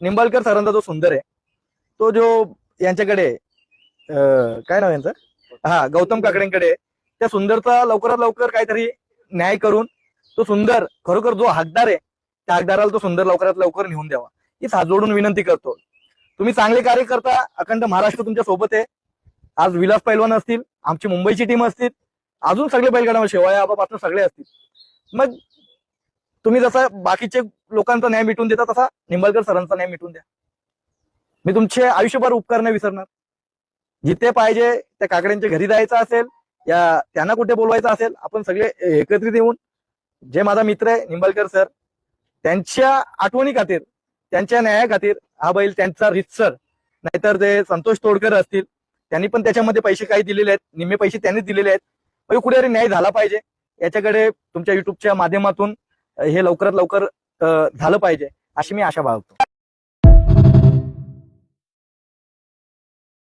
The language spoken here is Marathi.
निंबाळकर सरांचा जो सुंदर आहे तो जो यांच्याकडे काय नाव यांचं? हा गौतम काकडेंकडे त्या सुंदरचा लवकरात लवकर काहीतरी न्याय करून तो सुंदर खरोखर जो हकदार आहे त्या हकदाराला तो सुंदर लवकरात लवकर नेऊन द्यावा. हीच हात जोडून विनंती करतो. तुम्ही चांगले कार्य करता अखंड महाराष्ट्र तुमच्यासोबत आहे. आज विलास पैलवान असतील आमची मुंबईची टीम असतील अजून सगळे बैलगाडा शेवाया आबापासून सगळे असतील. मग तुम्ही जसा बाकीचे लोकांचा न्याय मिटून देता तसा निंबाळकर सरांचा न्याय मिटून द्या. मी तुमचे आयुष्यभर उपकार नाही विसरणार. जिथे पाहिजे त्या काकड्यांच्या घरी जायचं असेल या त्यांना कुठे बोलवायचं असेल आपण सगळे एकत्रित येऊन जे माझा मित्र आहे निंबाळकर सर त्यांच्या आठवणी खातीर त्यांच्या न्याया खातीर हा बैल त्यांचा रितसर नाहीतर जे संतोष तोडकर असतील त्यांनी पण त्याच्यामध्ये पैसे काही दिलेले आहेत निम्मे पैसे त्यांनी दिलेले आहेत. म्हणजे कुठेतरी न्याय झाला पाहिजे. याच्याकडे तुमच्या युट्यूबच्या माध्यमातून हे लवकरात लवकर झालं पाहिजे अशी मी आशा बाळगतो.